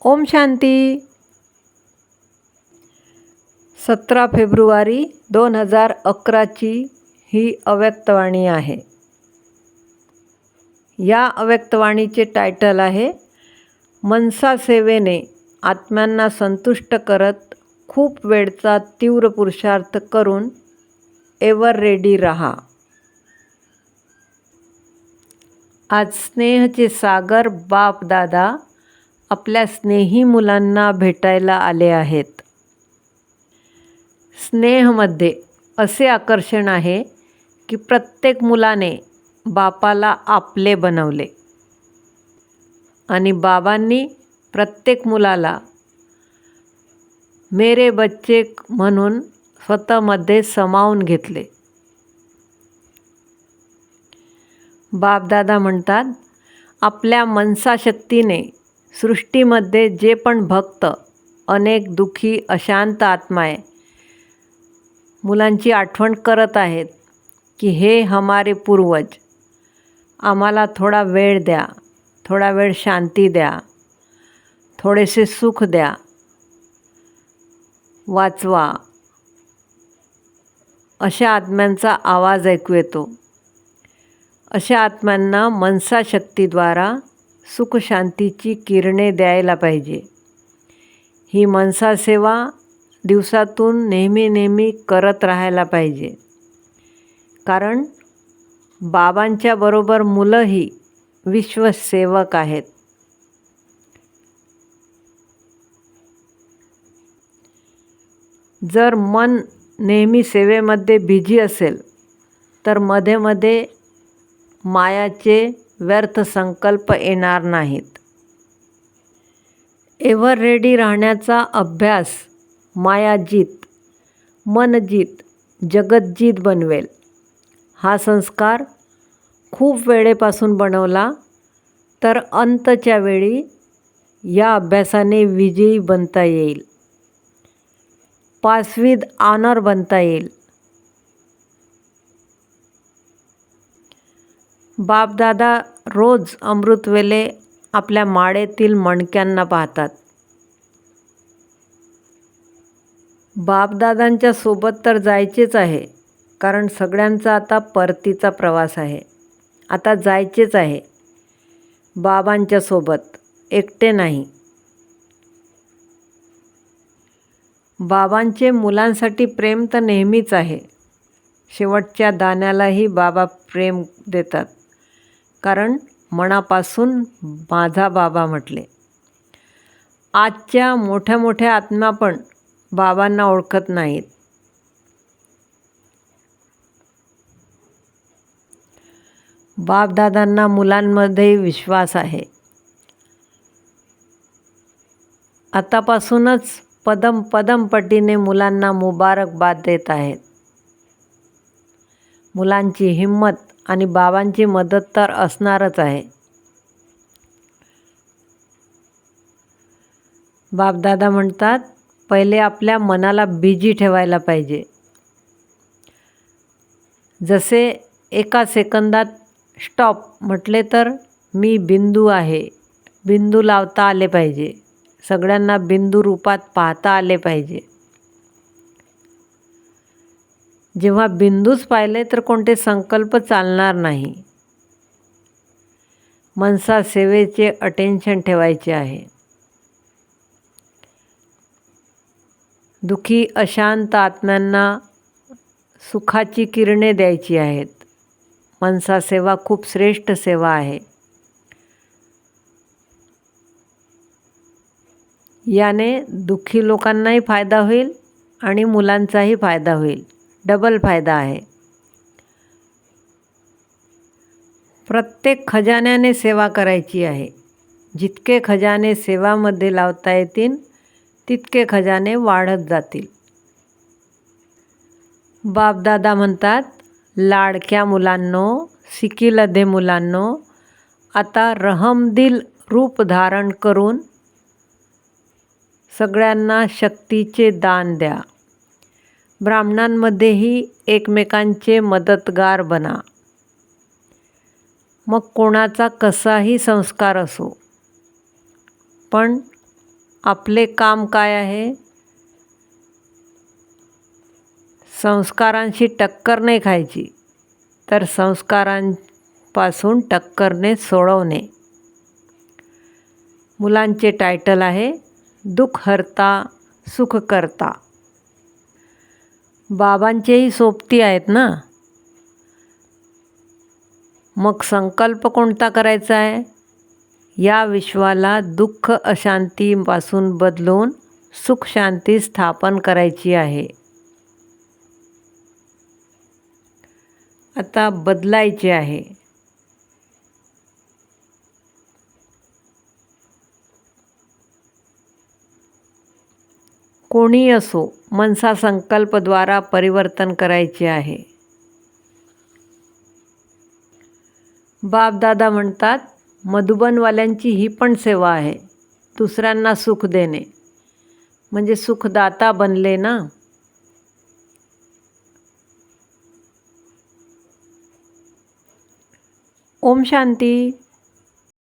ओम शांती. सतरा फेब्रुवारी दोन हजार अकराची ही अव्यक्तवाणी आहे. या अव्यक्तवाणीचे टायटल आहे मनसा सेवेने आत्म्यांना संतुष्ट करत खूप वेळचा तीव्र पुरुषार्थ करून एवर रेडी रहा. आज स्नेहचे सागर बाप दादा आपल्या स्नेही मुलांना भेटायला आले आहेत. स्नेहमध्ये असे आकर्षण आहे की प्रत्येक मुलाने बापाला आपले बनवले आणि बाबांनी प्रत्येक मुलाला मेरे बच्चे म्हणून स्वतःमध्ये समावून घेतले. बापदादा म्हणतात आपल्या मनसाशक्तीने सृष्टीमध्ये जे पण भक्त अनेक दुःखी अशांत आत्माए मुलांची आठवण करत आहेत की हे हमारे पूर्वज आम्हाला थोडा वेळ द्या थोडा वेळ शांती द्या थोडेसे सुख द्या वाचवा. अशा आत्म्यांचा आवाज ऐकू येतो. अशा आत्म्यांना मनसाशक्तीद्वारा सुखशांतीची किरणे द्यायला पाहिजे. ही मनसासेवा दिवसातून नेहमी नेहमी करत राहायला पाहिजे. कारण बाबांच्या बरोबर मुलंही विश्वसेवक आहेत. जर मन नेहमी सेवेमध्ये बिझी असेल तर मध्ये मध्ये मायाचे व्यर्थ संकल्प येणार नाहीत. एव्हर रेडी राहण्याचा अभ्यास मायाजीत मनजीत जगतजीत बनवेल. हा संस्कार खूप वेळेपासून बनवला तर अंतच्या वेळी या अभ्यासाने विजयी बनता येईल. पासविद आनर ऑनर बनता येईल. बापदादा रोज अमृतवेले आपल्या माळेतील मणक्यांना पाहतात. बापदादांच्या सोबत तर जायचेच आहे कारण सगळ्यांचा आता परतीचा प्रवास आहे. आता जायचेच आहे. बाबांच्या सोबत एकटे नाही. बाबांचे मुलांसाठी प्रेम तर नेहमीच आहे. शेवटच्या दाण्यालाही बाबा प्रेम देतात. कारण मनापासून माझा बाबा म्हटले. आजच्या मोठ्या मोठ्या आत्मा पण बाबांना ओळखत नाहीत. बापदादांना मुलांमध्ये विश्वास आहे. आतापासूनच पदम पदमपटीने मुलांना मुबारकबाद देत आहेत. मुलांची हिंमत आणि बाबांची मदत तर असणारच आहे. बापदादा म्हणतात पहिले आपल्या मनाला बिजी ठेवायला पाहिजे. जसे एका सेकंदात स्टॉप म्हटले तर मी बिंदू आहे. बिंदू लावता आले पाहिजे. सगळ्यांना बिंदू रूपात पाहता आले पाहिजे. जेव्हा बिंदूच पाहिले तर कोणते संकल्प चालणार नाही. मनसा सेवेचे अटेन्शन ठेवायचे आहे. दुखी अशांत आत्म्यांना सुखाची किरणे द्यायची आहेत. मनसा सेवा खूप श्रेष्ठ सेवा आहे. याने दुःखी लोकांनाही फायदा होईल आणि मुलांचाही फायदा होईल. डबल फायदा आहे. प्रत्येक खजान्याने सेवा करायची आहे. जितके खजाने सेवामध्ये लावता येतील तितके खजाने वाढत जातील. बापदादा म्हणतात लाडक्या मुलांनो सिकीलधे मुलांनो आता रहमदिल रूप धारण करून सगळ्यांना शक्तीचे दान द्या. ब्राह्मणांमध्येही एकमेकांचे मदतगार बना. मग कोणाचा कसाही संस्कार असो. पण आपले काम काय आहे? संस्कारांशी टक्कर नाही खायची तर संस्कारांपासून टक्करने सोडवणे. मुलांचे टायटल आहे दुःख हरता सुख करता. बाबांचेही सोबती आहेत ना? मग संकल्प कोणता करायचा आहे? या विश्वाला दुःख अशांतीपासून बदलून सुख शांती स्थापन करायची आहे. आता बदलायचे आहे. कोणी असो मनसा संकल्पद्वारा परिवर्तन करायचे आहे. बापदादा म्हणतात मधुबनवाल्यांची ही पण सेवा आहे दुसऱ्यांना सुख देणे. म्हणजे सुखदाता बनले ना? ओम शांती.